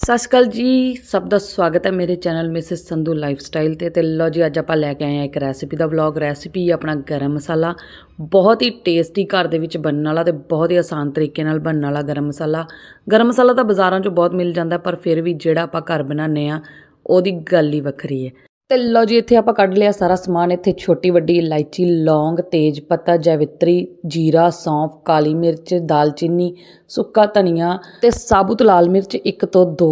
ਸਤਿ ਸ਼੍ਰੀ ਅਕਾਲ ਜੀ, ਸਭ ਦਾ ਸਵਾਗਤ ਹੈ ਮੇਰੇ ਚੈਨਲ ਮਿਸਿਸ ਸੰਧੂ ਲਾਈਫਸਟਾਈਲ ਤੇ। ਤੇ ਲੋ ਜੀ, ਅੱਜ ਆਪਾਂ ਲੈ ਕੇ ਆਏ ਹਾਂ ਇੱਕ ਰੈਸਿਪੀ ਦਾ ਵਲੌਗ ਰੈਸਿਪੀ ਆਪਣਾ ਗਰਮ ਮਸਾਲਾ, ਬਹੁਤ ਹੀ ਟੇਸਟੀ ਘਰ ਦੇ ਵਿੱਚ ਬਣਨ ਵਾਲਾ ਤੇ ਬਹੁਤ ਹੀ ਆਸਾਨ ਤਰੀਕੇ ਨਾਲ ਬਣਨ ਵਾਲਾ ਗਰਮ ਮਸਾਲਾ। ਗਰਮ ਮਸਾਲਾ ਤਾਂ ਬਾਜ਼ਾਰਾਂ 'ਚੋਂ ਬਹੁਤ ਮਿਲ ਜਾਂਦਾ, ਪਰ ਫਿਰ ਵੀ ਜਿਹੜਾ ਆਪਾਂ ਘਰ ਬਣਾਉਂਦੇ ਆ ਉਹਦੀ ਗੱਲ ਹੀ ਵੱਖਰੀ ਹੈ। ਤੇ ਲਓ ਜੀ, ਇੱਥੇ ਆਪਾਂ ਕੱਢ ਲਿਆ ਸਾਰਾ ਸਮਾਨ। ਇੱਥੇ ਛੋਟੀ, ਵੱਡੀ ਇਲਾਇਚੀ, ਲੌਂਗ, ਤੇਜ ਪੱਤਾ, ਜੈਵਿਤਰੀ, ਜੀਰਾ, ਸੌਂਫ, ਕਾਲੀ ਮਿਰਚ, ਦਾਲਚੀਨੀ, ਸੁੱਕਾ ਧਨੀਆ ਤੇ ਸਾਬੁਤ ਲਾਲ ਮਿਰਚ ਇੱਕ ਤੋਂ ਦੋ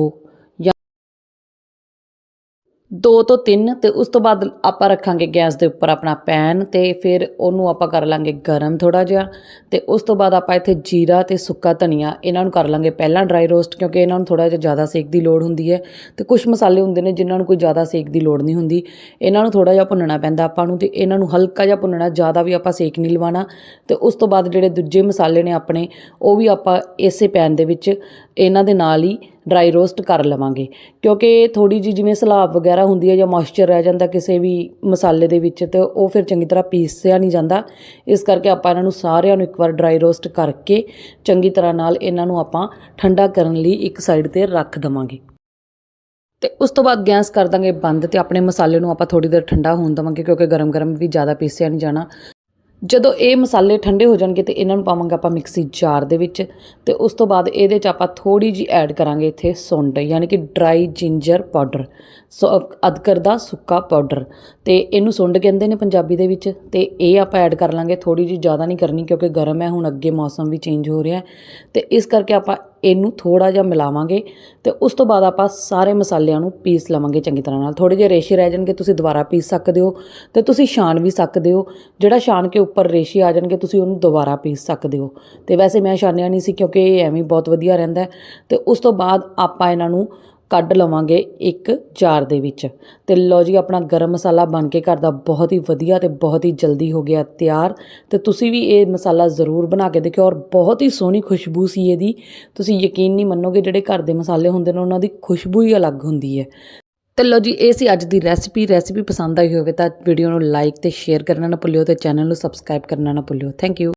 ਜਾਂ ਦੋ ਤੋਂ ਤਿੰਨ ਤੇ ਉਸ ਤੋਂ ਬਾਅਦ ਆਪਾਂ ਰੱਖਾਂਗੇ ਗੈਸ ਦੇ ਉੱਪਰ ਆਪਣਾ ਪੈਨ ਤੇ ਫਿਰ ਉਹਨੂੰ ਆਪਾਂ ਕਰ ਲਾਂਗੇ ਗਰਮ ਥੋੜਾ ਜਿਹਾ ਤੇ ਉਸ ਤੋਂ ਬਾਅਦ ਆਪਾਂ ਇੱਥੇ ਜੀਰਾ ਤੇ ਸੁੱਕਾ ਧਨੀਆ ਇਹਨਾਂ ਨੂੰ ਕਰ ਲਾਂਗੇ ਪਹਿਲਾਂ ਡਰਾਈ ਰੋਸਟ ਕਿਉਂਕਿ ਇਹਨਾਂ ਨੂੰ ਥੋੜਾ ਜਿਹਾ ਜ਼ਿਆਦਾ ਸੇਕ ਦੀ ਲੋੜ ਹੁੰਦੀ ਹੈ ਤੇ ਕੁਝ ਮਸਾਲੇ ਹੁੰਦੇ ਨੇ ਜਿਨ੍ਹਾਂ ਨੂੰ ਕੋਈ ਜ਼ਿਆਦਾ ਸੇਕ ਦੀ ਲੋੜ ਨਹੀਂ ਹੁੰਦੀ, ਇਹਨਾਂ ਨੂੰ ਥੋੜਾ ਜਿਹਾ ਭੁੰਨਣਾ ਪੈਂਦਾ ਆਪਾਂ ਨੂੰ ਤੇ ਇਹਨਾਂ ਨੂੰ ਹਲਕਾ ਜਿਹਾ ਭੁੰਨਣਾ, ਜ਼ਿਆਦਾ ਵੀ ਆਪਾਂ ਸੇਕ ਨਹੀਂ ਲਵਾਉਣਾ ਤੇ ਉਸ ਤੋਂ ਬਾਅਦ ਜਿਹੜੇ ਦੂਜੇ ਮਸਾਲੇ ਨੇ ਆਪਣੇ ਉਹ ਵੀ ਆਪਾਂ ਇਸੇ ਪੈਨ ਦੇ ਵਿੱਚ ਇਹਨਾਂ ਦੇ ਨਾਲ ਹੀ ਡਰਾਈ ਰੋਸਟ ਕਰ ਲਵਾਂਗੇ। ਕਿਉਂਕਿ ਥੋੜੀ ਜੀ ਜਿਵੇਂ ਸਲਾਬ ਵਗੈਰਾ ਹੁੰਦੀ ਹੈ ਜਾਂ ਮੋਇਸਚਰ ਰਹਿ ਜਾਂਦਾ ਕਿਸੇ ਵੀ ਮਸਾਲੇ ਦੇ ਵਿੱਚ, ਤੇ ਉਹ ਫਿਰ ਚੰਗੀ ਤਰ੍ਹਾਂ ਪੀਸਿਆ ਨਹੀਂ ਜਾਂਦਾ। ਇਸ ਕਰਕੇ ਆਪਾਂ ਇਹਨਾਂ ਨੂੰ ਸਾਰਿਆਂ ਨੂੰ ਇੱਕ ਵਾਰ ਡਰਾਈ ਰੋਸਟ ਕਰਕੇ ਚੰਗੀ ਤਰ੍ਹਾਂ ਨਾਲ ਇਹਨਾਂ ਨੂੰ ਆਪਾਂ ਠੰਡਾ ਕਰਨ ਲਈ ਇੱਕ ਸਾਈਡ ਤੇ ਰੱਖ ਦਵਾਂਗੇ। ਤੇ ਉਸ ਤੋਂ ਬਾਅਦ ਗੈਸ ਕਰ ਦਾਂਗੇ ਬੰਦ ਤੇ ਆਪਣੇ ਮਸਾਲੇ ਨੂੰ ਆਪਾਂ ਥੋੜੀ ਦੇਰ ਠੰਡਾ ਹੋਣ ਦਵਾਂਗੇ, ਕਿਉਂਕਿ ਗਰਮ-ਗਰਮ ਵੀ ਜ਼ਿਆਦਾ ਪੀਸਿਆ ਨਹੀਂ ਜਾਣਾ। ਜਦੋਂ ਇਹ ਮਸਾਲੇ ਠੰਡੇ ਹੋ ਜਾਣਗੇ ਤੇ ਇਹਨਾਂ ਨੂੰ ਪਾਵਾਂਗੇ ਆਪਾਂ ਮਿਕਸੀ ਜਾਰ ਦੇ ਵਿੱਚ ਤੇ ਉਸ ਤੋਂ ਬਾਅਦ ਇਹਦੇ 'ਚ ਆਪਾਂ ਥੋੜੀ ਜੀ ਐਡ ਕਰਾਂਗੇ ਇੱਥੇ ਸੁੰਡ, ਯਾਨੀ ਕਿ ਡਰਾਈ ਜਿੰਜਰ ਪਾਊਡਰ ਸੋ ਅਦਕਰ ਦਾ ਸੁੱਕਾ ਪਾਊਡਰ ਤੇ ਇਹਨੂੰ ਸੁੰਡ ਕਹਿੰਦੇ ਨੇ ਪੰਜਾਬੀ ਦੇ ਵਿੱਚ ਤੇ ਇਹ ਆਪਾਂ ਐਡ ਕਰ ਲਾਂਗੇ ਥੋੜੀ ਜੀ ਜ਼ਿਆਦਾ ਨਹੀਂ ਕਰਨੀ ਕਿਉਂਕਿ ਗਰਮ ਹੈ, ਹੁਣ ਅੱਗੇ ਮੌਸਮ ਵੀ ਚੇਂਜ ਹੋ ਰਿਹਾ ਹੈ ਤੇ ਇਸ ਕਰਕੇ ਆਪਾਂ ਇਹਨੂੰ ਥੋੜਾ ਜਿਹਾ ਮਿਲਾਵਾਂਗੇ ਤੇ ਉਸ ਤੋਂ ਬਾਅਦ ਆਪਾਂ ਸਾਰੇ ਮਸਾਲਿਆਂ ਨੂੰ ਪੀਸ ਲਵਾਂਗੇ ਚੰਗੀ ਤਰ੍ਹਾਂ ਨਾਲ। ਥੋੜੇ ਜਿਹੇ ਰੇਸ਼ੇ ਰਹਿ ਜਾਣਗੇ, ਤੁਸੀਂ ਦੁਬਾਰਾ ਪੀਸ ਸਕਦੇ ਹੋ ਤੇ ਤੁਸੀਂ ਛਾਣ ਵੀ ਸਕਦੇ ਹੋ। ਜਿਹੜਾ ਛਾਣ ਕੇ ਉੱਪਰ ਰੇਸ਼ੇ ਆ ਜਾਣਗੇ, ਤੁਸੀਂ ਉਹਨੂੰ ਦੁਬਾਰਾ ਪੀਸ ਸਕਦੇ ਹੋ। ਤੇ ਵੈਸੇ ਮੈਂ ਛਾਣਿਆ ਨਹੀਂ ਸੀ ਕਿਉਂਕਿ ਇਹ ਐਵੇਂ ਬਹੁਤ ਵਧੀਆ ਰਹਿੰਦਾ ਹੈ। ਤੇ ਉਸ ਤੋਂ ਬਾਅਦ ਆਪਾਂ ਇਹਨਾਂ ਨੂੰ ਕੱਢ ਲਵਾਂਗੇ ਇੱਕ ਜਾਰ ਦੇ ਵਿੱਚ। ਤੇ ਲਓ ਜੀ, ਆਪਣਾ ਗਰਮ ਮਸਾਲਾ ਬਣ ਕੇ ਘਰ ਦਾ ਬਹੁਤ ਹੀ ਵਧੀਆ ਤੇ ਬਹੁਤ ਹੀ ਜਲਦੀ ਹੋ ਗਿਆ ਤਿਆਰ। ਤੇ ਤੁਸੀਂ ਵੀ ਇਹ ਮਸਾਲਾ ਜ਼ਰੂਰ ਬਣਾ ਕੇ ਦੇਖਿਓ ਔਰ ਬਹੁਤ ਹੀ ਸੋਹਣੀ ਖੁਸ਼ਬੂ ਸੀ ਇਹਦੀ। ਤੁਸੀਂ ਯਕੀਨ ਨਹੀਂ ਮੰਨੋਗੇ, ਜਿਹੜੇ ਘਰ ਦੇ ਮਸਾਲੇ ਹੁੰਦੇ ਨੇ, ਉਹਨਾਂ ਦੀ ਖੁਸ਼ਬੂ ਹੀ ਅਲੱਗ ਹੁੰਦੀ ਹੈ। ਤੇ ਲਓ ਜੀ, ਇਹ ਸੀ ਅੱਜ ਦੀ ਰੈਸਿਪੀ। ਰੈਸਿਪੀ ਪਸੰਦ ਆਈ ਹੋਵੇ ਤਾਂ ਵੀਡੀਓ ਨੂੰ ਲਾਈਕ ਤੇ ਸ਼ੇਅਰ ਕਰਨਾ ਨਾ ਭੁੱਲਿਓ ਤੇ ਚੈਨਲ ਨੂੰ ਸਬਸਕ੍ਰਾਈਬ ਕਰਨਾ ਨਾ ਭੁੱਲਿਓ। Thank you.